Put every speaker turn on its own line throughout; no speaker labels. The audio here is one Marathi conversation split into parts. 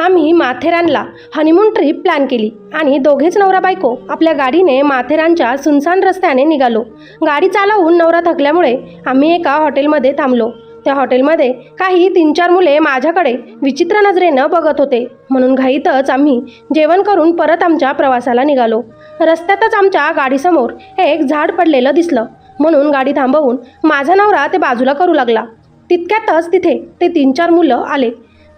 आम्ही माथेरानला हनीमून ट्रीप प्लॅन केली आणि दोघेच नवरा बायको आपल्या गाडीने माथेरानच्या सुनसान रस्त्याने निघालो. गाडी चालवून नवरा थकल्यामुळे आम्ही एका हॉटेलमध्ये थांबलो. त्या हॉटेलमध्ये काही तीन चार मुले माझ्याकडे विचित्र नजरेनं बघत होते. म्हणून घाईतच आम्ही जेवण करून परत आमच्या प्रवासाला निघालो. रस्त्यातच आमच्या गाडीसमोर एक झाड पडलेलं दिसलं. म्हणून गाडी थांबवून माझा नवरा ते बाजूला करू लागला. तितक्यातच तिथे ते तीन चार मुलं आले.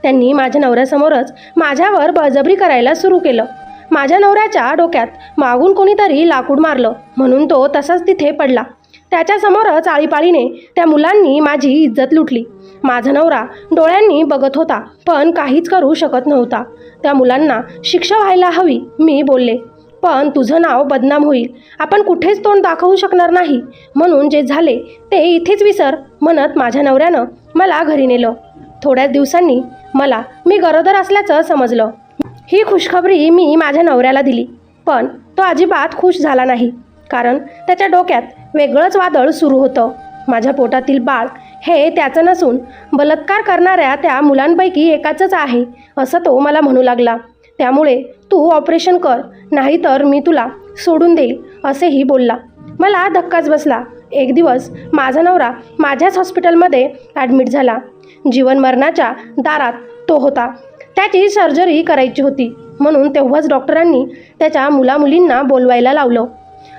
त्यांनी माझ्या नवऱ्यासमोरच माझ्यावर बळजबरी करायला सुरू केलं. माझ्या नवऱ्याच्या डोक्यात मागून कोणीतरी लाकूड मारलं म्हणून तो तसाच तिथे पडला. त्याच्यासमोरच आळीपाळीने त्या मुलांनी माझी इज्जत लुटली. माझा नवरा डोळ्यांनी बघत होता पण काहीच करू शकत नव्हता. त्या मुलांना शिक्षा व्हायला हवी मी बोलले. पण तुझं नाव बदनाम होईल. आपण कुठेच तोंड दाखवू शकणार नाही. म्हणून जे झाले ते इथेच विसर म्हणत माझ्या नवऱ्यानं मला घरी नेलं. थोड्याच दिवसांनी मला मी गरोदर असल्याचं समजलं. ही खुशखबरी मी माझ्या नवऱ्याला दिली पण तो अजिबात खुश झाला नाही कारण त्याच्या डोक्यात वेगळंच वादळ सुरू होतं. माझ्या पोटातील बाळ हे त्याचं नसून बलात्कार करणाऱ्या त्या मुलांपैकी एकाचंच आहे असं तो मला म्हणू लागला. त्यामुळे तू ऑपरेशन कर नाहीतर मी तुला सोडून देईल असेही बोलला. मला धक्काच बसला. एक दिवस माझा नवरा माझ्याच हॉस्पिटलमध्ये ॲडमिट झाला. जीवन मरणाच्या दारात तो होता. त्याची सर्जरी करायची होती. म्हणून तेव्हाच डॉक्टरांनी त्याच्या मुलामुलींना बोलवायला लावलं.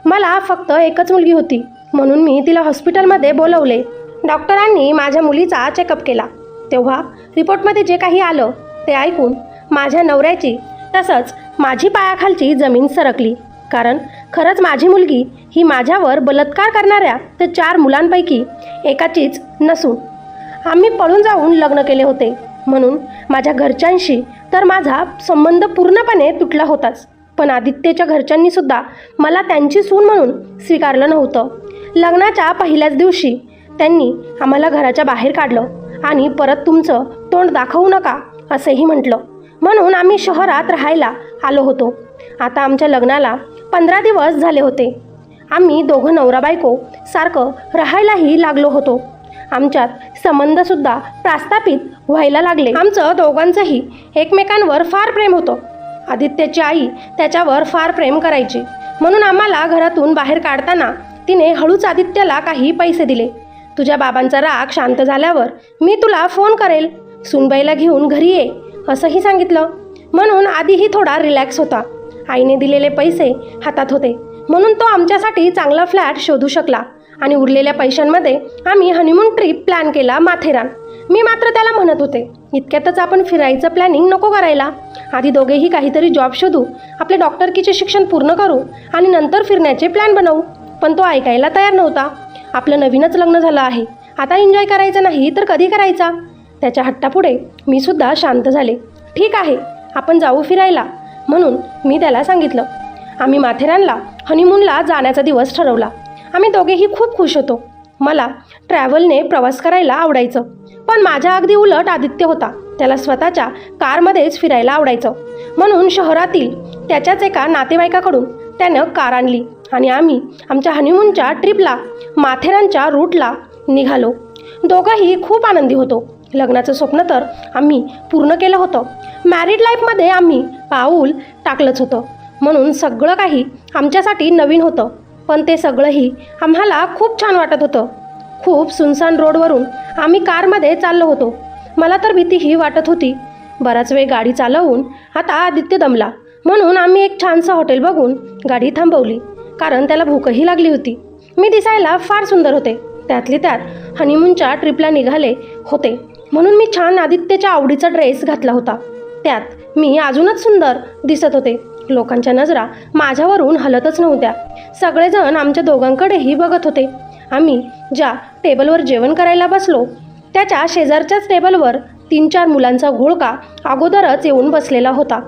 मला फक्त एकच मुलगी होती. म्हणून मी तिला हॉस्पिटलमध्ये बोलवले. डॉक्टरांनी माझ्या मुलीचा चेकअप केला. तेव्हा रिपोर्टमध्ये जे काही आलं ते ऐकून माझ्या नवऱ्याची तसंच माझी पायाखालची जमीन सरकली. कारण खरंच माझी मुलगी ही माझ्यावर बलात्कार करणाऱ्या त्या चार मुलांपैकी एकाचीच नसून आम्ही पळून जाऊन लग्न केले होते. म्हणून माझ्या घरच्यांशी तर माझा संबंध पूर्णपणे तुटला होताच. पण आदित्यच्या घरच्यांनीसुद्धा मला त्यांची सून म्हणून स्वीकारलं नव्हतं. लग्नाच्या पहिल्याच दिवशी त्यांनी आम्हाला घराच्या बाहेर काढलं आणि परत तुमचं तोंड दाखवू नका असंही म्हटलं. म्हणून आम्ही शहरात राहायला आलो होतो. आता आमच्या लग्नाला पंधरा दिवस झाले होते. आम्ही दोघं नवरा बायको सारखं राहायलाही लागलो होतो. आमच्यात संबंधसुद्धा प्रास्थापित व्हायला लागले. आमचं दोघांचंही एकमेकांवर फार प्रेम होतं. आदित्यची आई त्याच्यावर फार प्रेम करायची. म्हणून आम्हाला घरातून बाहेर काढताना तिने हळूच आदित्यला काही पैसे दिले. तुझ्या बाबांचा राग शांत झाल्यावर मी तुला फोन करेल. सुनबाईला घेऊन घरी ये असंही सांगितलं. म्हणून आधीही थोडा रिलॅक्स होता. आईने दिलेले पैसे हातात होते. म्हणून तो आमच्यासाठी चांगला फ्लॅट शोधू शकला. आणि उरलेल्या पैशांमध्ये आम्ही हनीमून ट्रिप प्लॅन केला माथेरान. मी मात्र त्याला म्हणत होते इतक्यातच आपण फिरायचं प्लॅनिंग नको करायला. आधी दोघेही काहीतरी जॉब शोधू आपले डॉक्टरकीचे शिक्षण पूर्ण करू आणि नंतर फिरण्याचे प्लॅन बनवू. पण तो ऐकायला तयार नव्हता. आपलं नवीनच लग्न झालं आहे. आता एन्जॉय करायचं नाही तर कधी करायचा? त्याच्या हट्टापुढे मी सुद्धा शांत झाले. ठीक आहे आपण जाऊ फिरायला. म्हणून मी त्याला सांगितलं. आम्ही माथेरानला हनीमूनला जाण्याचा दिवस ठरवला. आम्ही दोघेही खूप खुश होतो. मला ट्रॅव्हलने प्रवास करायला आवडायचं. पण माझ्या अगदी उलट आदित्य होता. त्याला स्वतःच्या कारमध्येच फिरायला आवडायचं. म्हणून शहरातील त्याच्याच एका नातेवाईकाकडून त्यानं कार आणली आणि आम्ही आमच्या हनीमूनच्या ट्रिपला माथेरानच्या रूटला निघालो. दोघंही खूप आनंदी होतो. लग्नाचं स्वप्न तर आम्ही पूर्ण केलं होतं. मॅरिड लाईफमध्ये आम्ही पाऊल टाकलंच होतं. म्हणून सगळं काही आमच्यासाठी नवीन होतं. पण ते सगळंही आम्हाला खूप छान वाटत होतं. खूप सुनसान रोडवरून आम्ही कारमध्ये चाललो होतो. मला तर भीतीही वाटत होती. बराच वेळ गाडी चालवून आता आदित्य दमला. म्हणून आम्ही एक छानसं हॉटेल बघून गाडी थांबवली. कारण त्याला भूकही लागली होती. मी दिसायला फार सुंदर होते. त्यातली त्यात हनीमूनच्या ट्रिपला निघाले होते. म्हणून मी छान आदित्यच्या आवडीचा ड्रेस घातला होता. त्यात मी अजूनच सुंदर दिसत होते. लोकांच्या नजरा माझ्यावरून हलतच नव्हत्या. सगळेजण आमच्या दोघांकडेही बघत होते. आम्ही ज्या टेबलवर जेवण करायला बसलो त्याच्या शेजारच्याच टेबलवर तीन चार मुलांचा घोळका अगोदरच येऊन बसलेला होता.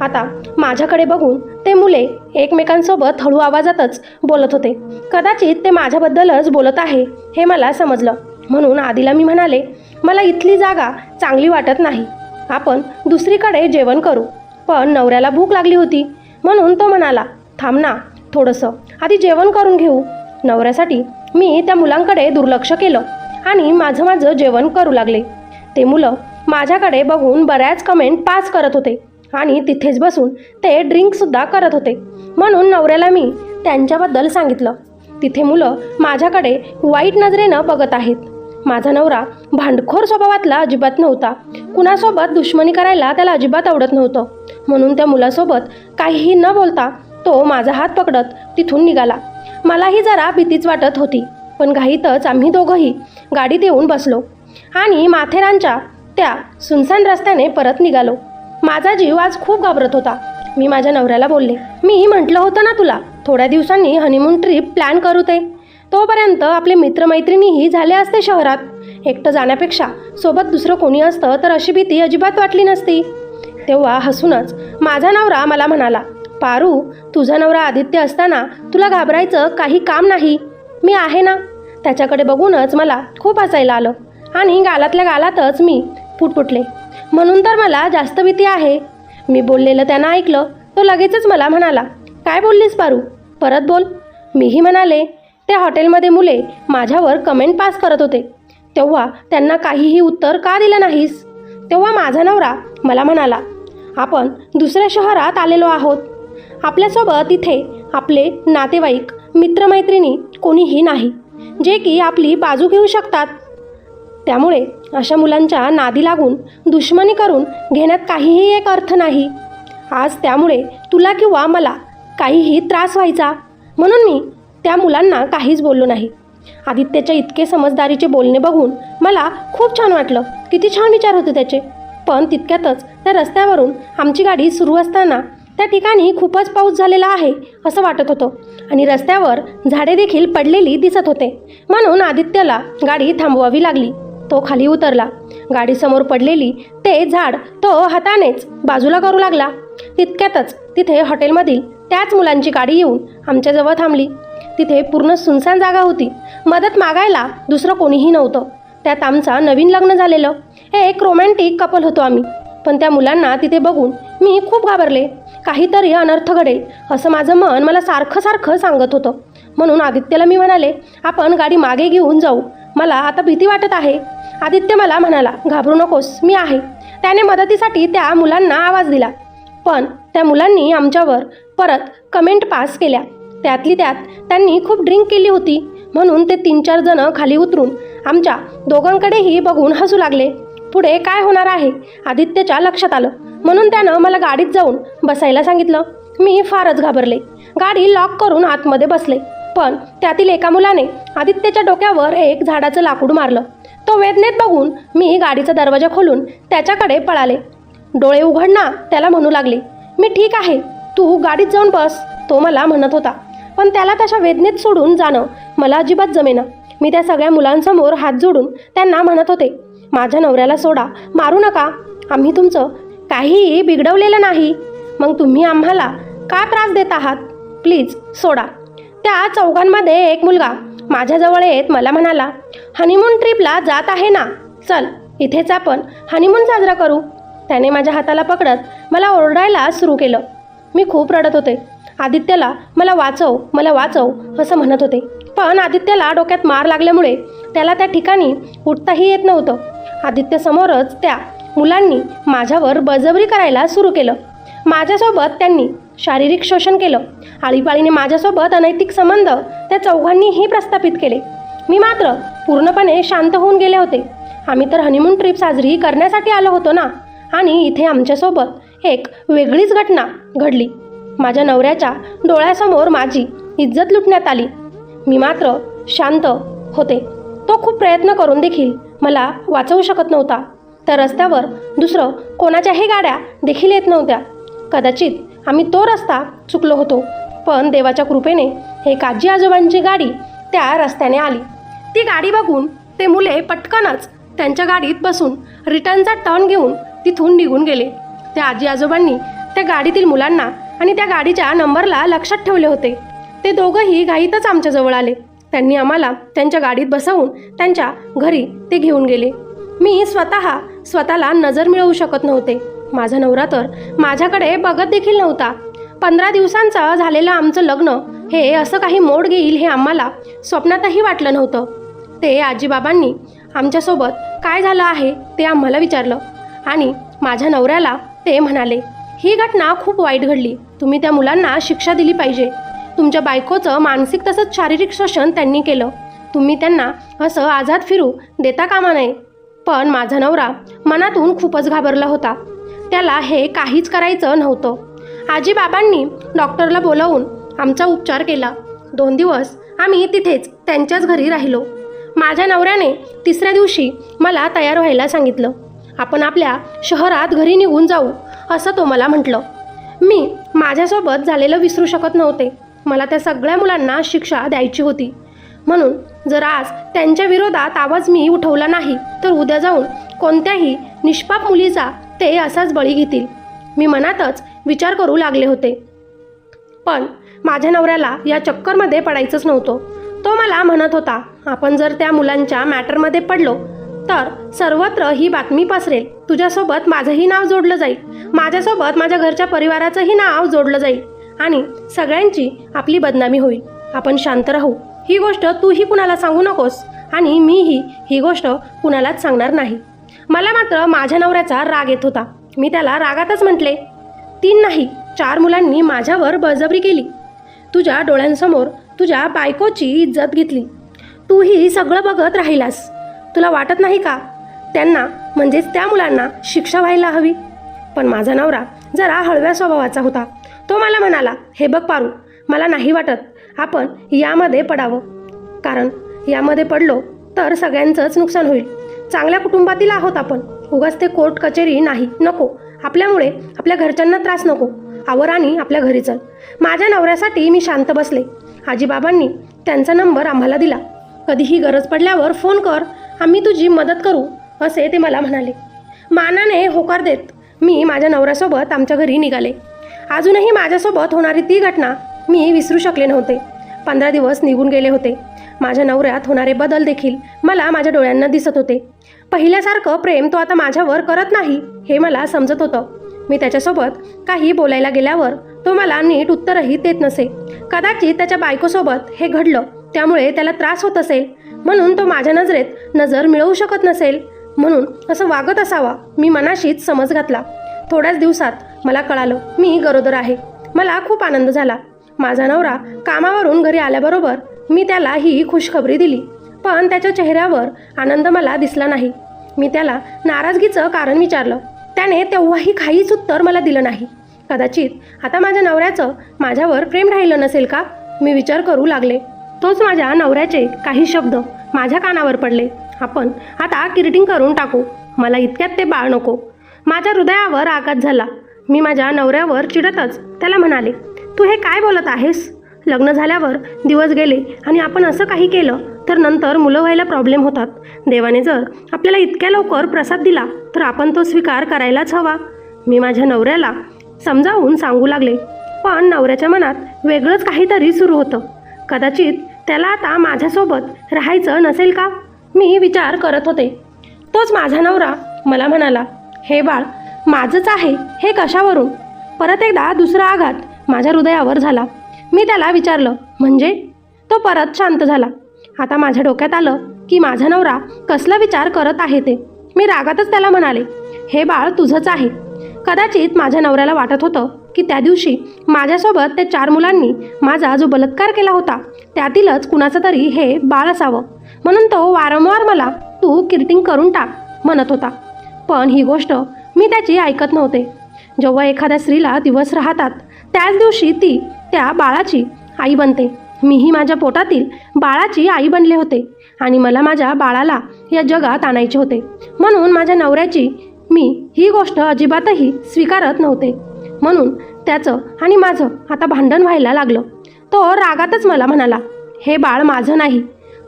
आता माझ्याकडे बघून ते मुले एकमेकांसोबत हळू आवाजातच बोलत होते. कदाचित ते माझ्याबद्दलच बोलत आहे हे मला समजलं. म्हणून आधीला मी म्हणाले मला इथली जागा चांगली वाटत नाही. आपण दुसरीकडे जेवण करू. पण नवऱ्याला भूक लागली होती. म्हणून तो म्हणाला थांब ना थोडंसं. आधी जेवण करून घेऊ. नवऱ्यासाठी मी त्या मुलांकडे दुर्लक्ष केलं आणि माझं माझं जेवण करू लागले. ते मुलं माझ्याकडे बघून बऱ्याच कमेंट पास करत होते आणि तिथेच बसून ते ड्रिंकसुद्धा करत होते. म्हणून नवऱ्याला मी त्यांच्याबद्दल सांगितलं. तिथे मुलं माझ्याकडे वाईट नजरेनं बघत आहेत. माझा नवरा भांडखोर स्वभावातला अजिबात नव्हता. कुणासोबत दुश्मनी करायला त्याला अजिबात आवडत नव्हतं. म्हणून त्या मुलासोबत काहीही न बोलता तो माझा हात पकडत तिथून निघाला. मलाही जरा भीतीच वाटत होती पण घाईतच आम्ही दोघंही गाडीत येऊन बसलो आणि माथेरानच्या त्या सुनसान रस्त्याने परत निघालो. माझा जीव आज खूप घाबरत होता. मी माझ्या नवऱ्याला बोलले मी म्हटलं होतं ना तुला थोड्या दिवसांनी हनीमून ट्रिप प्लॅन करू ते. तोपर्यंत आपले मित्रमैत्रिणीही झाले असते शहरात. एकटं जाण्यापेक्षा सोबत दुसरं कोणी असतं तर अशी भीती अजिबात वाटली नसती. तेव्हा हसूनच माझा नवरा मला म्हणाला पारू तुझा नवरा आदित्य असताना तुला घाबरायचं काही काम नाही. मी आहे ना? त्याच्याकडे बघूनच मला खूप हसायला आलं आणि गालातल्या गालातच मी फुटफुटले म्हणून तर मला जास्त भीती आहे. मी बोललेलं त्यानं ऐकलं तो लगेचच मला म्हणाला काय बोललीस पारू? परत बोल. मीही म्हणाले त्या हॉटेलमध्ये मुले माझ्यावर कमेंट पास करत होते. तेव्हा त्यांना काहीही उत्तर का दिलं नाहीस? तेव्हा माझा नवरा मला म्हणाला आपण दुसऱ्या शहरात आलेलो आहोत. आपल्यासोबत इथे आपले नातेवाईक मित्रमैत्रिणी कोणीही नाही जे की आपली बाजू घेऊ शकतात. त्यामुळे अशा मुलांच्या नादी लागून दुश्मनी करून घेण्यात काहीही एक अर्थ नाही. आज त्यामुळे तुला किंवा मला काहीही त्रास व्हायचा. म्हणून मी त्या मुलांना काहीच बोललो नाही. आदित्यच्या इतके समजदारीचे बोलणे बघून मला खूप छान वाटलं. किती छान विचार होते त्याचे. पण तितक्यातच त्या रस्त्यावरून आमची गाडी सुरू असताना त्या ठिकाणी खूपच पाऊस झालेला आहे असं वाटत होतं. आणि रस्त्यावर झाडे देखील पडलेली दिसत होते. म्हणून आदित्यला गाडी थांबवावी लागली. तो खाली उतरला. गाडीसमोर पडलेली ते झाड तो हातानेच बाजूला करू लागला. तितक्यातच तिथे हॉटेलमधील त्याच मुलांची गाडी येऊन आमच्याजवळ थांबली. तिथे पूर्ण सुनसान जागा होती. मदत मागायला दुसरं कोणीही नव्हतं. त्यात आमचा नवीन लग्न झालेलं. हे एक रोमॅन्टिक कपल होतो आम्ही. पण त्या मुलांना तिथे बघून मी खूप घाबरले. काहीतरी अनर्थ घडेल असं माझं मन मला सारखं सारखं सांगत होतं. म्हणून आदित्यला मी म्हणाले आपण गाडी मागे घेऊन जाऊ. मला आता भीती वाटत आहे. आदित्य मला म्हणाला घाबरू नकोस मी आहे. त्याने मदतीसाठी त्या मुलांना आवाज दिला. पण त्या मुलांनी आमच्यावर परत कमेंट पास केल्या. त्यातली त्यात त्यांनी खूप ड्रिंक केली होती. म्हणून ते तीन चार जण खाली उतरून आमच्या दोघांकडेही बघून हसू लागले. पुढे काय होणार आहे? आदित्यच्या लक्षात आलं. म्हणून त्यानं मला गाडीत जाऊन बसायला सांगितलं. मी फारच घाबरले. गाडी लॉक करून आतमध्ये बसले. पण त्यातील एका मुलाने आदित्यच्या डोक्यावर एक झाडाचं लाकूड मारलं. तो वेदनेत बघून मी गाडीचा दरवाजा खोलून त्याच्याकडे पळाले. डोळे उघडणा त्याला म्हणू लागले मी ठीक आहे. तू गाडीत जाऊन बस तो मला म्हणत होता. पण त्याला तशा वेदनेत सोडून जाणं मला अजिबात जमेना. मी त्या सगळ्या मुलांसमोर हात जोडून त्यांना म्हणत होते माझ्या नवऱ्याला सोडा. मारू नका. आम्ही तुमचं काहीही बिघडवलेलं नाही. मग तुम्ही आम्हाला का त्रास देत आहात? प्लीज सोडा. त्या चौघांमध्ये एक मुलगा माझ्याजवळ येत मला म्हणाला हनीमून ट्रिपला जात आहे ना? चल इथेच आपण हनीमून साजरा करू. त्याने माझ्या हाताला पकडत मला ओरडायला सुरू केलं. मी खूप रडत होते. आदित्यला मला वाचव मला वाचव असं म्हणत होते. पण आदित्यला डोक्यात मार लागल्यामुळे त्याला त्या ठिकाणी उठताही येत नव्हतं. आदित्यसमोरच त्या मुलांनी माझ्यावर बळजबरी करायला सुरू केलं. माझ्यासोबत त्यांनी शारीरिक शोषण केलं. आळीपाळीने माझ्यासोबत अनैतिक संबंध त्या चौघांनीही प्रस्थापित केले. मी मात्र पूर्णपणे शांत होऊन गेले होते. आम्ही तर हनीमून ट्रिप साजरी करण्यासाठी आलो होतो ना? आणि इथे आमच्यासोबत एक वेगळीच घटना घडली. माझ्या नवऱ्याच्या डोळ्यासमोर माझी इज्जत लुटण्यात आली. मी मात्र शांत होते. तो खूप प्रयत्न करून देखील मला वाचवू शकत नव्हता. त्या रस्त्यावर दुसरं कोणाच्याही गाड्या देखील येत नव्हत्या. कदाचित आम्ही तो रस्ता चुकलो होतो. पण देवाच्या कृपेने एक आजी आजोबांची गाडी त्या रस्त्याने आली. ती गाडी बघून ते मुले पटकनच त्यांच्या गाडीत बसून रिटर्नचा टर्न घेऊन तिथून निघून गेले. त्या आजी आजोबांनी त्या गाडीतील मुलांना आणि त्या गाडीच्या नंबरला लक्षात ठेवले होते. ते दोघंही घाईतच आमच्याजवळ आले. त्यांनी आम्हाला त्यांच्या गाडीत बसवून त्यांच्या घरी ते घेऊन गेले. मी स्वतः स्वतःला नजर मिळवू शकत नव्हते. माझा नवरा तर माझ्याकडे बघत देखील नव्हता. पंधरा दिवसांचं झालेलं आमचं लग्न हे असं काही मोड घेईल हे आम्हाला स्वप्नातही वाटलं नव्हतं. ते आजीबाबांनी आमच्यासोबत काय झालं आहे ते आम्हाला विचारलं आणि माझ्या नवऱ्याला ते म्हणाले ही घटना खूप वाईट घडली. तुम्ही त्या मुलांना शिक्षा दिली पाहिजे. तुमच्या बायकोचं मानसिक तसंच शारीरिक शोषण त्यांनी केलं. तुम्ही त्यांना असं आझाद फिरू देता कामा नये. पण माझा नवरा मनातून खूपच घाबरला होता. त्याला हे काहीच करायचं नव्हतं. आजीबाबांनी डॉक्टरला बोलावून आमचा उपचार केला. दोन दिवस आम्ही तिथेच त्यांच्याच घरी राहिलो. माझ्या नवऱ्याने तिसऱ्या दिवशी मला तयार व्हायला सांगितलं. आपण आपल्या शहरात घरी निघून जाऊ असं तो मला म्हटलं. मी माझ्यासोबत झालेलं विसरू शकत नव्हते. मला त्या सगळ्या मुलांना शिक्षा द्यायची होती. म्हणून जर आज त्यांच्या विरोधात आवाज मी उठवला नाही तर उद्या जाऊन कोणत्याही निष्पाप मुलीचा ते असाच बळी घेतील. मी मनातच विचार करू लागले होते. पण माझ्या नवऱ्याला या चक्करमध्ये पडायचंच नव्हतं. तो मला म्हणत होता आपण जर त्या मुलांच्या मॅटरमध्ये पडलो तर सर्वत्र ही बातमी पसरेल. तुझ्यासोबत माझंही नाव जोडलं जाईल. माझ्यासोबत माझ्या घरच्या परिवाराचंही नाव जोडलं जाईल. आणि सगळ्यांची आपली बदनामी होईल. आपण शांत राहू. ही गोष्ट तूही कुणाला सांगू नकोस आणि मीही ही गोष्ट कुणालाच सांगणार नाही. मला मात्र माझ्या नवऱ्याचा राग येत होता. मी त्याला रागातच म्हटले तीन नाही चार मुलांनी माझ्यावर बळजबरी केली. तुझ्या डोळ्यांसमोर तुझ्या बायकोची इज्जत घेतली. तूही सगळं बघत राहिलास. तुला वाटत नाही का? त्यांना म्हणजेच त्या मुलांना शिक्षा व्हायला हवी. पण माझा नवरा जरा हळव्या स्वभावाचा होता. तो मला म्हणाला हे बघ पारू मला नाही वाटत आपण यामध्ये पडावं. कारण यामध्ये पडलो तर सगळ्यांचंच नुकसान होईल. चांगल्या कुटुंबातील आहोत आपण. उगाच ते कोर्ट कचेरी नाही. नको. आपल्यामुळे आपल्या घरच्यांना त्रास नको. आवर आणि आपल्या घरी चल माझ्या नवऱ्यासाठी मी शांत बसले. आजीबाबांनी त्यांचा नंबर आम्हाला दिला. कधीही गरज पडल्यावर फोन कर. आम्ही तुझी मदत करू असे ते मला म्हणाले. मानाने होकार देत मी माझ्या नवऱ्यासोबत आमच्या घरी निघाले. अजूनही माझ्यासोबत होणारी ती घटना मी विसरू शकले नव्हते. पंधरा दिवस निघून गेले होते. माझ्या नवऱ्यात होणारे बदल देखील मला माझ्या डोळ्यांना दिसत होते. पहिल्यासारखं प्रेम तो आता माझ्यावर करत नाही हे मला समजत होतं. मी त्याच्यासोबत काही बोलायला गेल्यावर तो मला नीट उत्तरही देत नसे. कदाचित त्याच्या बायकोसोबत हे घडलं त्यामुळे त्याला त्रास होत असेल म्हणून तो माझ्या नजरेत नजर मिळवू शकत नसेल. म्हणून असं वागत असावा मी मनाशीच समज घातला. थोड्याच दिवसात मला कळालं मी गरोदर आहे. मला खूप आनंद झाला. माझा नवरा कामावरून घरी आल्याबरोबर मी त्याला ही खुशखबरी दिली. पण त्याच्या चेहऱ्यावर आनंद मला दिसला नाही. मी त्याला नाराजगीचं कारण विचारलं. त्याने तेव्हाही काहीच उत्तर मला दिलं नाही. कदाचित आता माझ्या नवऱ्याचं माझ्यावर प्रेम राहिलं नसेल का? मी विचार करू लागले. तोच माझ्या नवऱ्याचे काही शब्द माझ्या कानावर पडले. आपण आता किरटिंग करून टाकू. मला इतक्यात ते बाळ नको. माझ्या हृदयावर आघात झाला. मी माझ्या नवऱ्यावर चिडतच. त्याला म्हणाले तू हे काय बोलत आहेस? लग्न झाल्यावर दिवस गेले आणि आपण असं काही केलं तर नंतर मुलं व्हायला प्रॉब्लेम होतात. देवाने जर आपल्याला इतक्या लवकर प्रसाद दिला तर आपण तो स्वीकार करायलाच हवा. मी माझ्या नवऱ्याला समजावून सांगू लागले. पण नवऱ्याच्या मनात वेगळंच काहीतरी सुरू होतं. कदाचित त्याला आता माझ्यासोबत राहायचं नसेल का? मी विचार करत होते. तोच माझा नवरा मला म्हणाला हे बाळ माझंच आहे हे कशावरून? परत एकदा दुसरा आघात माझ्या हृदयावर झाला. मी त्याला विचारलं म्हणजे? तो परत शांत झाला. आता माझ्या डोक्यात आलं की माझा नवरा कसला विचार करत आहे ते. मी रागातच त्याला म्हणाले हे बाळ तुझंच आहे. कदाचित माझ्या नवऱ्याला वाटत होतं की त्या दिवशी माझ्यासोबत त्या चार मुलांनी माझा जो बलात्कार केला होता त्यातीलच कुणाचं तरी हे बाळ असावं. म्हणून तो वारंवार मला तू किर्टिंग करून टाक म्हणत होता. पण ही गोष्ट मी त्याची ऐकत नव्हते. जेव्हा एखाद्या स्त्रीला दिवस राहतात त्याच दिवशी ती त्या बाळाची आई बनते. मीही माझ्या पोटातील बाळाची आई बनले होते आणि मला माझ्या बाळाला या जगात आणायचे होते. म्हणून माझ्या नवऱ्याची मी ही गोष्ट अजिबातही स्वीकारत नव्हते. म्हणून त्याचं आणि माझं आता भांडण व्हायला लागलं. तो रागातच मला म्हणाला हे बाळ माझं नाही.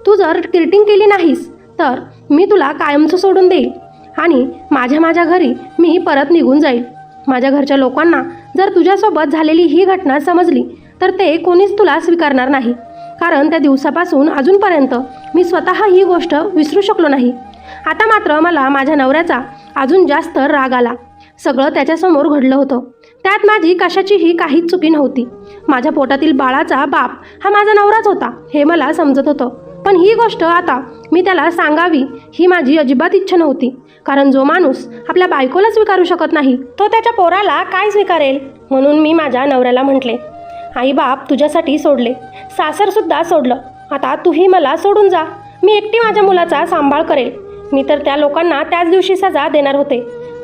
तू जर किर्टिंग केली नाहीस तर मी तुला कायमचं सोडून देईल. आणि माझ्या माझ्या घरी मी परत निघून जाईल. माझ्या घरच्या लोकांना जर तुझ्यासोबत झालेली ही घटना समजली तर ते कोणीच तुला स्वीकारणार नाही. कारण त्या दिवसापासून अजूनपर्यंत मी स्वतः ही गोष्ट विसरू शकलो नाही. आता मात्र मला माझ्या नवऱ्याचा अजून जास्त राग आला. सगळं त्याच्यासमोर घडलं होतं. त्यात माझी कशाचीही काहीच चुकी नव्हती. माझ्या पोटातील बाळाचा बाप हा माझा नवराच होता हे मला समजत होतं. पण ही गोष्ट आता मी त्याला सांगावी ही माझी अजिबात इच्छा नव्हती. कारण जो माणूस आपल्या बायकोला स्वीकारू शकत नाही तो त्याच्या पोराला काय स्वीकारेल? म्हणून मी माझ्या नवऱ्याला म्हटले आई बाप तुझ्यासाठी सोडले. सासरसुद्धा सोडलं. आता तूही मला सोडून जा. मी एकटी माझ्या मुलाचा सांभाळ करेल. मी तर त्या लोकांना त्याच दिवशी सजा देणार होते.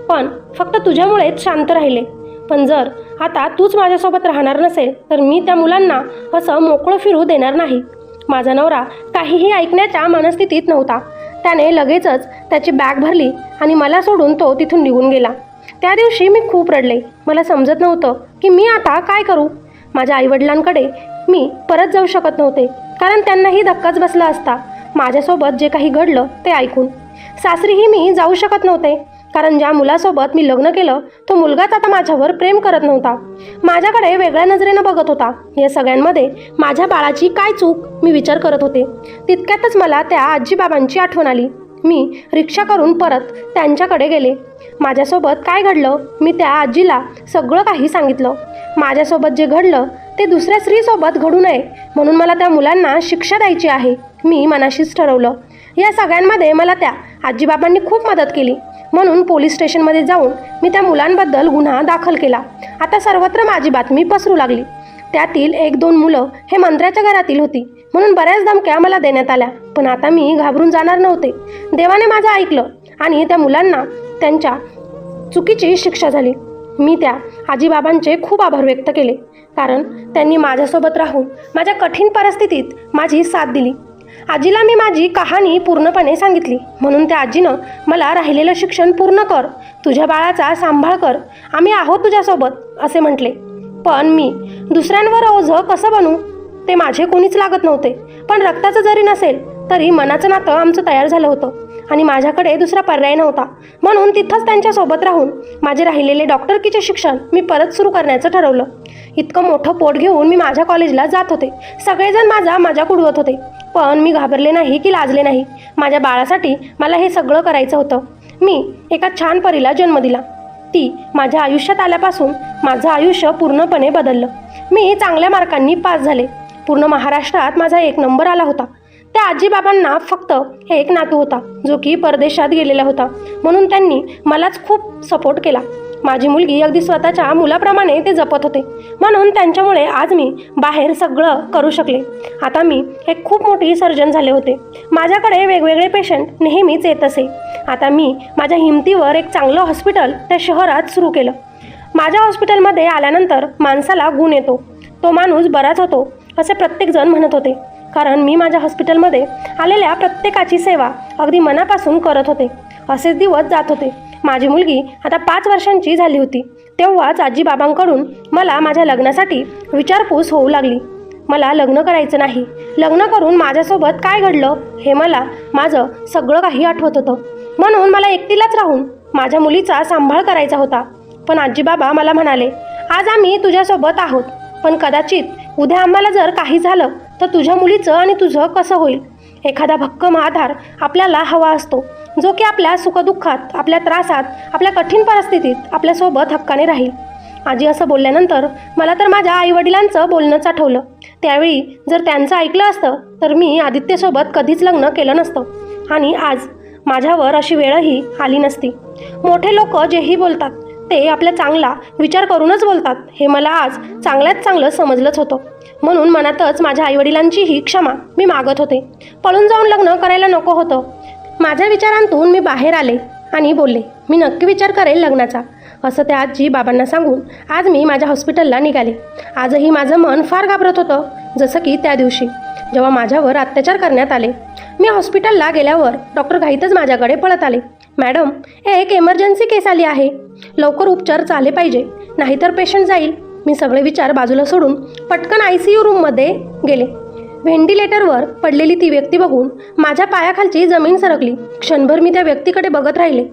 पण फक्त तुझ्यामुळेच शांत राहिले. पण जर आता तूच माझ्यासोबत राहणार नसेल तर मी त्या मुलांना असं मोकळं फिरू देणार नाही. माझा नवरा काहीही ऐकण्याच्या मनस्थितीत नव्हता. त्याने लगेचच त्याची बॅग भरली आणि मला सोडून तो तिथून निघून गेला. त्या दिवशी मी खूप रडले. मला समजत नव्हतं की मी आता काय करू? माझ्या आईवडिलांकडे मी परत जाऊ शकत नव्हते. कारण त्यांनाही धक्काच बसला असता. माझ्यासोबत जे काही घडलं ते ऐकून. सासरीही मी जाऊ शकत नव्हते. कारण ज्या मुलासोबत मी लग्न केलं तो मुलगाच आता माझ्यावर प्रेम करत नव्हता. माझ्याकडे वेगळ्या नजरेनं बघत होता. या सगळ्यांमध्ये माझ्या बाळाची काय चूक मी विचार करत होते. तितक्यातच मला त्या आजीबाबांची आठवण आली. मी रिक्षा करून परत त्यांच्याकडे गेले. माझ्यासोबत काय घडलं मी त्या आजीला सगळं काही सांगितलं. माझ्यासोबत जे घडलं ते दुसऱ्या स्त्रीसोबत घडू नये म्हणून मला त्या मुलांना शिक्षा द्यायची आहे मी मनाशीच ठरवलं. या सगळ्यांमध्ये मला त्या आजीबाबांनी खूप मदत केली. म्हणून पोलीस स्टेशनमध्ये जाऊन मी त्या मुलांबद्दल गुन्हा दाखल केला. आता सर्वत्र माझी बातमी पसरू लागली. त्यातील एक दोन मुलं हे मंत्र्याच्या घरातील होती. म्हणून बऱ्याच धमक्या मला देण्यात आल्या. पण आता मी घाबरून जाणार नव्हते. देवाने माझं ऐकलं आणि त्या मुलांना त्यांच्या चुकीची शिक्षा झाली. मी त्या आजीबाबांचे खूप आभार व्यक्त केले. कारण त्यांनी माझ्यासोबत राहून माझ्या कठीण परिस्थितीत माझी साथ दिली. आजीला मी माझी कहाणी पूर्णपणे सांगितली. म्हणून त्या आजीनं मला राहिलेलं शिक्षण पूर्ण कर तुझ्या बाळाचा सांभाळ कर आम्ही आहोत तुझ्यासोबत असे म्हटले. पण मी दुसऱ्यांवर ओझं कसं बनू? ते माझे कोणीच लागत नव्हते. पण रक्ताचं जरी नसेल तरी मनाचं नातं आमचं तयार झालं होतं. आणि माझ्याकडे दुसरा पर्याय नव्हता. म्हणून तिथंच त्यांच्यासोबत राहून माझे राहिलेले डॉक्टरकीचे शिक्षण मी परत सुरू करण्याचं ठरवलं. इतकं मोठं पोट घेऊन मी माझ्या कॉलेजला जात होते. सगळेजण माझा मजा उडवत होते. पण मी घाबरले नाही की लाजले नाही. माझ्या बाळासाठी मला हे सगळं करायचं होतं. मी एका छान परीला जन्म दिला. ती माझ्या आयुष्यात आल्यापासून माझं आयुष्य पूर्णपणे बदललं. मी चांगल्या मार्कांनी पास झाले. पूर्ण महाराष्ट्रात माझा एक नंबर आला होता. त्या आजीबाबांना फक्त एक नातू होता जो की परदेशात गेलेला होता. म्हणून त्यांनी मलाच खूप सपोर्ट केला. माझी मुलगी अगदी स्वतःच्या मुलाप्रमाणे ते जपत होते. म्हणून त्यांच्यामुळे आज मी बाहेर सगळं करू शकले. आता मी एक खूप मोठी सर्जन झाले होते. माझ्याकडे वेगवेगळे पेशंट नेहमीच येत असे. आता मी माझ्या हिमतीवर एक चांगलं हॉस्पिटल त्या शहरात सुरू केलं. माझ्या हॉस्पिटलमध्ये आल्यानंतर माणसाला गुण येतो. तो माणूस बराच होतो असे प्रत्येकजण म्हणत होते. कारण मी माझ्या हॉस्पिटलमध्ये आलेल्या प्रत्येकाची सेवा अगदी मनापासून करत होते. असेच दिवस जात होते. माझी मुलगी आता पाच वर्षांची झाली होती. तेव्हाच आजीबाबांकडून मला माझ्या लग्नासाठी विचारपूस होऊ लागली. मला लग्न करायचं नाही. लग्न करून माझ्यासोबत काय घडलं हे मला माझं सगळं काही आठवत होतं. म्हणून मला एकटीलाच राहून माझ्या मुलीचा सांभाळ करायचा होता. पण आजीबाबा मला म्हणाले आज आम्ही तुझ्यासोबत आहोत. पण कदाचित उद्या आम्हाला जर काही झालं तर तुझ्या मुलीचं आणि तुझं कसं होईल? एखादा भक्कम आधार आपल्याला हवा असतो जो की आपल्या सुखदुःखात आपल्या त्रासात आपल्या कठीण परिस्थितीत आपल्यासोबत हक्काने राहील. आजी असं बोलल्यानंतर मला तर माझ्या आईवडिलांचं बोलणंच आठवलं. त्यावेळी जर त्यांचं ऐकलं असतं तर मी आदित्यसोबत कधीच लग्न केलं नसतं. आणि आज माझ्यावर अशी वेळही आली नसती. मोठे लोक जेही बोलतात ते आपल्या चांगला विचार करूनच बोलतात. हे मला आज चांगल्यात चांगलं समजलंच होतं. म्हणून मनातच माझ्या आईवडिलांचीही क्षमा मी मागत होते. पळून जाऊन लग्न करायला नको होतं. माझ्या विचारांतून मी बाहेर आले आणि बोलले मी नक्की विचार करेल लग्नाचा. असं त्या आजी बाबांना सांगून आज मी माझ्या हॉस्पिटलला निघाले. आजही माझं मन फार घाबरत होतं जसं की त्या दिवशी जेव्हा माझ्यावर अत्याचार करण्यात आले. मी हॉस्पिटलला गेल्यावर डॉक्टर घाईतच माझ्याकडे पळत आले. मॅडम एक एमर्जन्सी केस आली आहे. लवकर उपचार झाले पाहिजे नाहीतर पेशंट जाईल. मी सगळे विचार बाजूला सोडून पटकन आय सी यू रूममध्ये गेले. व्हेंटिलेटरवर पडलेली ती व्यक्ती बघून माझ्या पायाखालची जमीन सरकली. क्षणभर मी त्या व्यक्तीकडे बघत राहिले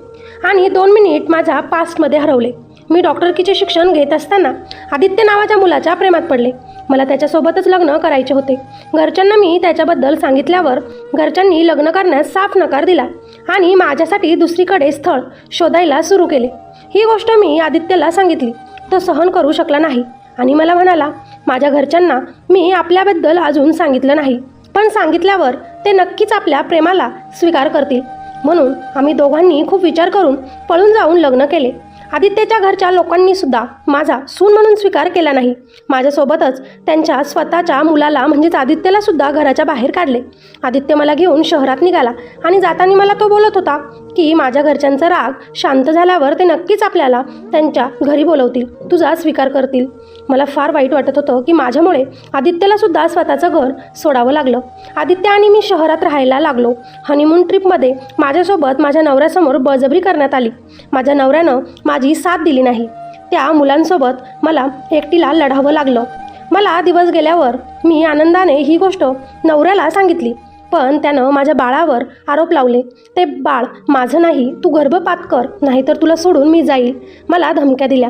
आणि दोन मिनिट माझ्या पास्टमध्ये हरवले. मी डॉक्टरकीचे शिक्षण घेत असताना आदित्य नावाच्या मुलाच्या प्रेमात पडले. मला त्याच्यासोबतच लग्न करायचे होते. घरच्यांना मी त्याच्याबद्दल सांगितल्यावर घरच्यांनी लग्न करण्यास साफ नकार दिला आणि माझ्यासाठी दुसरीकडे स्थळ शोधायला सुरू केले. ही गोष्ट मी आदित्यला सांगितली. तो सहन करू शकला नाही आणि मला म्हणाला माझ्या घरच्यांना मी आपल्याबद्दल अजून सांगितलं नाही. पण सांगितल्यावर ते नक्कीच आपल्या प्रेमाला स्वीकार करतील. म्हणून आम्ही दोघांनी खूप विचार करून पळून जाऊन लग्न केले. आदित्यच्या घरच्या लोकांनी सुद्धा माझा सून म्हणून स्वीकार केला नाही. माझ्यासोबतच त्यांच्या स्वतःच्या मुलाला म्हणजेच आदित्यला सुद्धा घराच्या बाहेर काढले. आदित्य मला घेऊन शहरात निघाला आणि जाताना मला तो बोलत होता की माझ्या घरच्यांचा राग शांत झाल्यावर ते नक्कीच आपल्याला त्यांच्या घरी बोलवतील. तुझा स्वीकार करतील. मला फार वाईट वाटत होतं की माझ्यामुळे आदित्यलासुद्धा स्वतःचं घर सोडावं लागलं. आदित्य आणि मी शहरात राहायला लागलो. हनीमून ट्रिपमध्ये माझ्यासोबत माझ्या नवऱ्यासमोर बळजबरी करण्यात आली. माझ्या नवऱ्यानं माझी साथ दिली नाही. त्या मुलांसोबत मला एकटीला लढावं लागलं. मला दिवस गेल्यावर मी आनंदाने ही गोष्ट नवऱ्याला सांगितली. पण त्यानं माझ्या बाळावर आरोप लावले. ते बाळ माझं नाही तू गर्भपात कर नाहीतर तुला सोडून मी जाईल मला धमक्या दिल्या.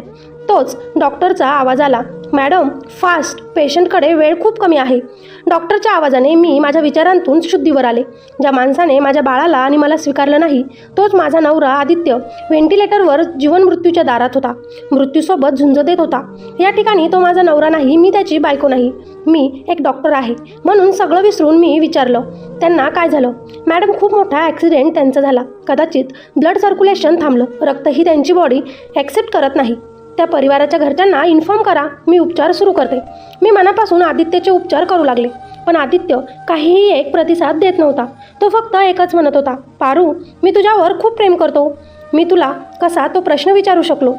तोच डॉक्टरचा आवाज आला. Madam fast. पेशंटकडे वेळ खूप कमी आहे. डॉक्टरच्या आवाजाने मी माझ्या विचारांतून शुद्धीवर आले. ज्या माणसाने माझ्या बाळाला आणि मला स्वीकारलं नाही तोच माझा नवरा आदित्य व्हेंटिलेटरवर जीवनमृत्यूच्या दारात होता. मृत्यूसोबत झुंज देत होता. या ठिकाणी तो माझा नवरा नाही मी त्याची बायको नाही. मी एक डॉक्टर आहे. म्हणून सगळं विसरून मी विचारलं. त्यांना काय झालं? मॅडम खूप मोठा ॲक्सिडेंट त्यांचा झाला. कदाचित ब्लड सर्क्युलेशन थांबलं. रक्तही त्यांची बॉडी ॲक्सेप्ट करत नाही. त्या परिवाराच्या घरच्यांना इन्फॉर्म करा. मी उपचार सुरू करते. मी मनापासून आदित्यचे उपचार करू लागले. पण आदित्य काहीही एक प्रतिसाद देत नव्हता. तो फक्त एकच म्हणत होता पारू मी तुझ्यावर खूप प्रेम करतो. मी तुला कसा तो प्रश्न विचारू शकलो?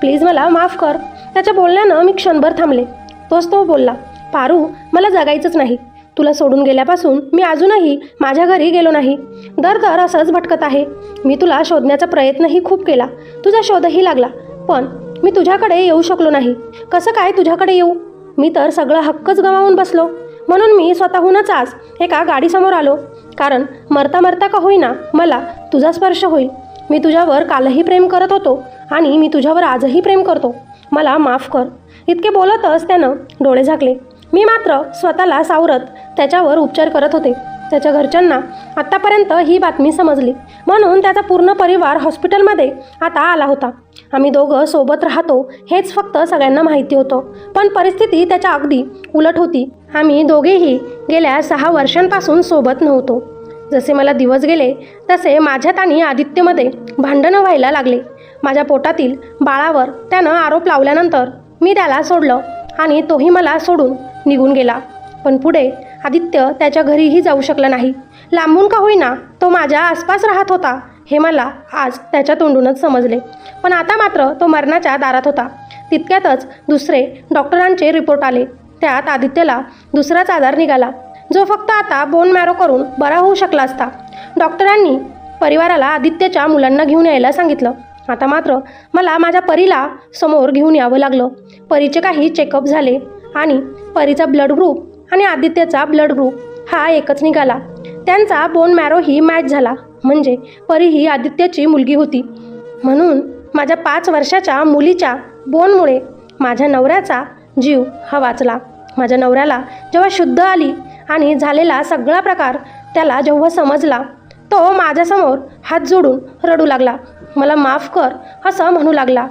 प्लीज मला माफ कर. त्याच्या बोलण्यानं मी क्षणभर थांबले. तोच तो बोलला पारू मला जगायचंच नाही. तुला सोडून गेल्यापासून मी अजूनही माझ्या घरी गेलो नाही. दर दर असंच भटकत आहे. मी तुला शोधण्याचा प्रयत्नही खूप केला. तुझा शोधही लागला. पण मी तुझ्याकडे येऊ शकलो नाही. कसं काय तुझ्याकडे येऊ? मी तर सगळं हक्कच गमावून बसलो. म्हणून मी स्वतःहूनच आज एका गाडीसमोर आलो. कारण मरता मरता का होईना मला तुझा स्पर्श होईल. मी तुझ्यावर कालही प्रेम करत होतो आणि मी तुझ्यावर आजही प्रेम करतो. मला माफ कर. इतके बोलतच त्यानं डोळे झाकले. मी मात्र स्वतःला सावरत त्याच्यावर उपचार करत होते. त्याच्या घरच्यांना आत्तापर्यंत ही बातमी समजली. म्हणून त्याचा पूर्ण परिवार हॉस्पिटलमध्ये आता आला होता. आम्ही दोघं सोबत राहतो हेच फक्त सगळ्यांना माहिती होतं. पण परिस्थिती त्याच्या अगदी उलट होती. आम्ही दोघेही गेल्या सहा वर्षांपासून सोबत नव्हतो. जसे मला दिवस गेले तसे माझ्यात आणि आदित्यमध्ये भांडणं व्हायला लागले. माझ्या पोटातील बाळावर त्यानं आरोप लावल्यानंतर मी त्याला सोडलं आणि तोही मला सोडून निघून गेला. पण पुढे आदित्य त्याच्या घरीही जाऊ शकला नाही. लांबून का होईना तो माझ्या आसपास राहत होता हे मला आज त्याच्या तोंडूनच समजले. पण आता मात्र तो मरणाच्या दारात होता. तितक्यातच दुसरे डॉक्टरांचे रिपोर्ट आले. त्यात आदित्यला दुसराच आजार निघाला. जो फक्त आता बोन मॅरो करून बरा होऊ शकला असता. डॉक्टरांनी परिवाराला आदित्यच्या मुलांना घेऊन यायला सांगितलं. आता मात्र मला माझ्या परीला समोर घेऊन यावं लागलं. परीचे काही चेकअप झाले आणि परीचा ब्लड ग्रुप आणि आदित्यचा ब्लड ग्रुप हा एकच निघाला. त्यांचा बोन मॅरोही मॅच झाला. म्हणजे परी ही आदित्यची मुलगी होती. म्हणून माझ्या पाच वर्षाच्या मुलीच्या बोनमुळे माझ्या नवऱ्याचा जीव हा वाचला. माझ्या नवऱ्याला जेव्हा शुद्ध आली आणि झालेला सगळा प्रकार त्याला जेव्हा समजला तो माझ्यासमोर हात जोडून रडू लागला. मला माफ कर असं म्हणू लागला.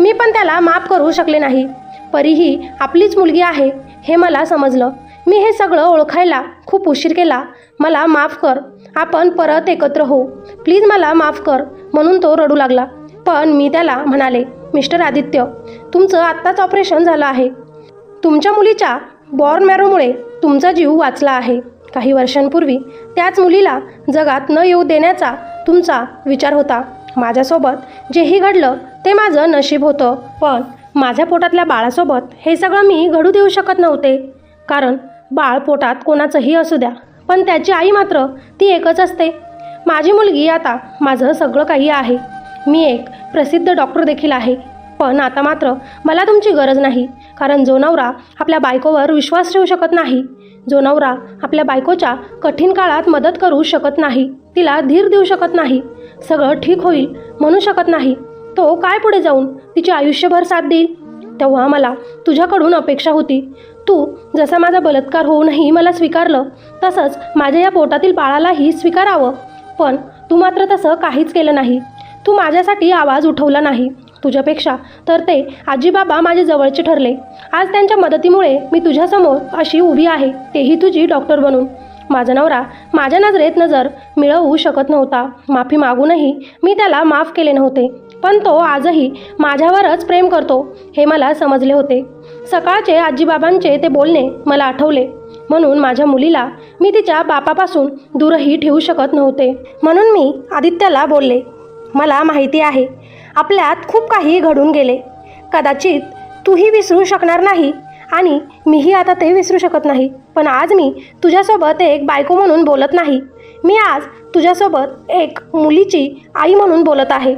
मी पण त्याला माफ करू शकले नाही. परी ही आपलीच मुलगी आहे हे मला समजलं. मी हे सगळं ओळखायला खूप उशीर केला. मला माफ कर. आपण परत एकत्र होऊ. प्लीज मला माफ कर म्हणून तो रडू लागला. पण मी त्याला म्हणाले मिस्टर आदित्य तुमचं आत्ताच ऑपरेशन झालं आहे. तुमच्या मुलीच्या बॉर्न मॅरोमुळे तुमचा जीव वाचला आहे. काही वर्षांपूर्वी त्याच मुलीला जगात न येऊ देण्याचा तुमचा विचार होता. माझ्यासोबत जेही घडलं ते माझं नशीब होतं. पण माझ्या पोटातल्या बाळासोबत हे सगळं मी घडू देऊ शकत नव्हते. कारण बाळ पोटात कोणाचंही असू द्या पण त्याची आई मात्र ती एकच असते. माझी मुलगी आता माझं सगळं काही आहे. मी एक प्रसिद्ध डॉक्टर देखील आहे. पण आता मात्र मला तुमची गरज नाही कारण जो नवरा आपल्या बायकोवर विश्वास ठेवू शकत नाही जो नवरा आपल्या बायकोच्या कठीण काळात मदत करू शकत नाही तिला धीर देऊ शकत नाही सगळं ठीक होईल म्हणू शकत नाही तो काय पुढे जाऊन तिचे आयुष्यभर साथ देईल? तेव्हा मला तुझ्याकडून अपेक्षा होती. तू जसा माझा बलात्कार होऊनही मला स्वीकारलं तसंच माझ्या या पोटातील बाळालाही स्वीकारावं. पण तू मात्र तसं काहीच केलं नाही. तू माझ्यासाठी आवाज उठवला नाही. तुझ्यापेक्षा तर ते आजीबाबा माझे जवळचे ठरले. आज त्यांच्या मदतीमुळे मी तुझ्यासमोर अशी उभी आहे तेही तुझी डॉक्टर बनून. माझा नवरा माझ्या नजरेत नजर मिळवू शकत नव्हता. माफी मागूनही मी त्याला माफ केले नव्हते. पण तो आजही माझ्यावरच प्रेम करतो हे मला समजले होते. सकाळचे आजीबाबांचे ते बोलणे मला आठवले. म्हणून माझ्या मुलीला मी तिच्या बापापासून दूरही ठेवू शकत नव्हते. म्हणून मी आदित्याला बोलले मला माहिती आहे आपल्यात खूप काही घडून गेले. कदाचित तूही विसरू शकणार नाही आणि मीही आता ते विसरू शकत नाही. पण आज मी तुझ्यासोबत एक बायको म्हणून बोलत नाही. मी आज तुझ्यासोबत एक मुलीची आई म्हणून बोलत आहे.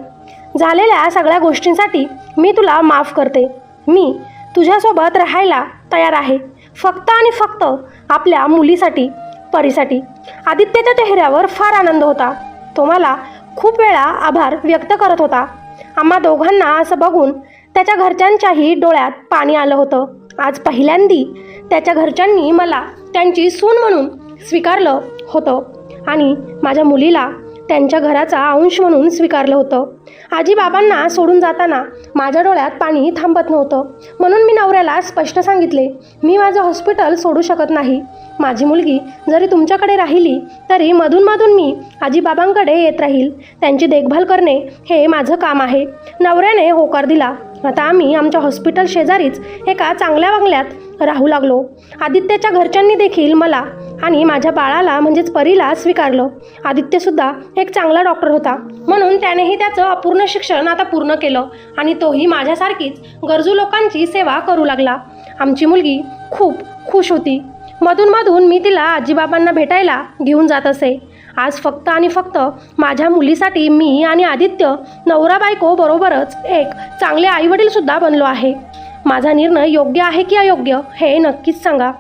झालेल्या सगळ्या गोष्टींसाठी मी तुला माफ करते. मी तुझ्यासोबत राहायला तयार आहे. फक्त आणि फक्त आपल्या मुलीसाठी परीसाठी. आदित्यच्या चेहऱ्यावर फार आनंद होता. तो मला खूप वेळा आभार व्यक्त करत होता. आम्हा दोघांना असं बघून त्याच्या घरच्यांच्याही डोळ्यात पाणी आलं होतं. आज पहिल्यांदी त्याच्या घरच्यांनी मला त्यांची सून म्हणून स्वीकारलं होतं. आणि माझ्या मुलीला त्यांच्या घराचा अंश म्हणून स्वीकारलं होतं. आजीबाबांना सोडून जाताना माझ्या डोळ्यात पाणी थांबत नव्हतं. म्हणून मी नवऱ्याला स्पष्ट सांगितले मी माझं हॉस्पिटल सोडू शकत नाही. माझी मुलगी जरी तुमच्याकडे राहिली तरी मधूनमधून मी आजीबाबांकडे येत राहील. त्यांची देखभाल करणे हे माझं काम आहे. नवऱ्याने होकार दिला. आता आम्ही आमच्या हॉस्पिटल शेजारीच एका चांगल्या बंगल्यात राहू लागलो. आदित्यच्या घरच्यांनी देखील मला आणि माझ्या बाळाला म्हणजेच परीला स्वीकारलं. आदित्यसुद्धा एक चांगला डॉक्टर होता. म्हणून त्यानेही त्याचं अपूर्ण शिक्षण आता पूर्ण केलं आणि तोही माझ्यासारखीच गरजू लोकांची सेवा करू लागला. आमची मुलगी खूप खुश होती. मधूनमधून मी तिला आजीबाबांना भेटायला घेऊन जात असे. आज फक्त आणि फक्त माझ्या मुलीसाठी मी आणि आदित्य नवरा बायको बरोबरच एक चांगले आईवडीलसुद्धा बनलो आहे. माझा निर्णय योग्य आहे की अयोग्य हे नक्कीच सांगा.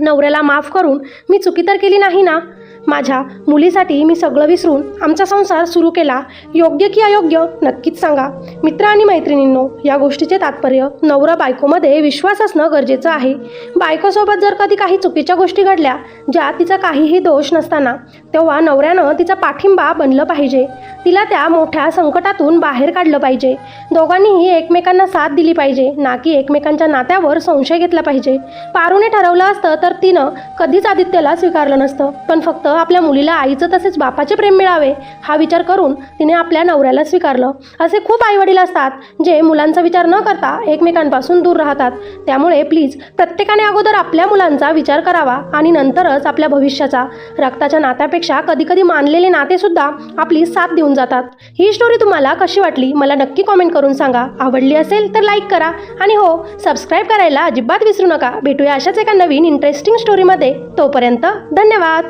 नवऱ्याला माफ करून मी चुकी तर केली नाही ना? माझ्या मुलीसाठी मी सगळं विसरून आमचा संसार सुरू केला. योग्य की अयोग्य नक्कीच सांगा. मित्र आणि मैत्रिणींनो या गोष्टीचे तात्पर्य नवरा बायकोमध्ये विश्वास असणं गरजेचं आहे. बायकोसोबत जर कधी काही चुकीच्या गोष्टी घडल्या ज्या तिचा काहीही दोष नसताना तेव्हा नवऱ्यानं तिचा पाठिंबा बनलं पाहिजे. तिला त्या मोठ्या संकटातून बाहेर काढलं पाहिजे. दोघांनीही एकमेकांना साथ दिली पाहिजे. ना की एकमेकांच्या नात्यावर संशय घेतला पाहिजे. पारूने ठरवलं असतं तर तिनं कधीच आदित्यला स्वीकारलं नसतं. पण फक्त आपल्या मुलीला आईचं तसेच बापाचे प्रेम मिळावे हा विचार करून तिने आपल्या नवऱ्याला स्वीकारलं. असे खूप आईवडील असतात जे मुलांचा विचार न करता एकमेकांपासून दूर राहतात. त्यामुळे प्लीज प्रत्येकाने अगोदर आपल्या मुलांचा विचार करावा आणि नंतरच आपल्या भविष्याचा. रक्ताच्या नात्यापेक्षा कधीकधी मानलेले नातेसुद्धा आपली साथ देऊन जातात. ही स्टोरी तुम्हाला कशी वाटली? मला नक्की कॉमेंट करून सांगा. आवडली असेल तर लाईक करा. आणि हो सबस्क्राईब करायला अजिबात विसरू नका. भेटूया अशाच एका नवीन इंटरेस्टिंग स्टोरीमध्ये तोपर्यंत धन्यवाद.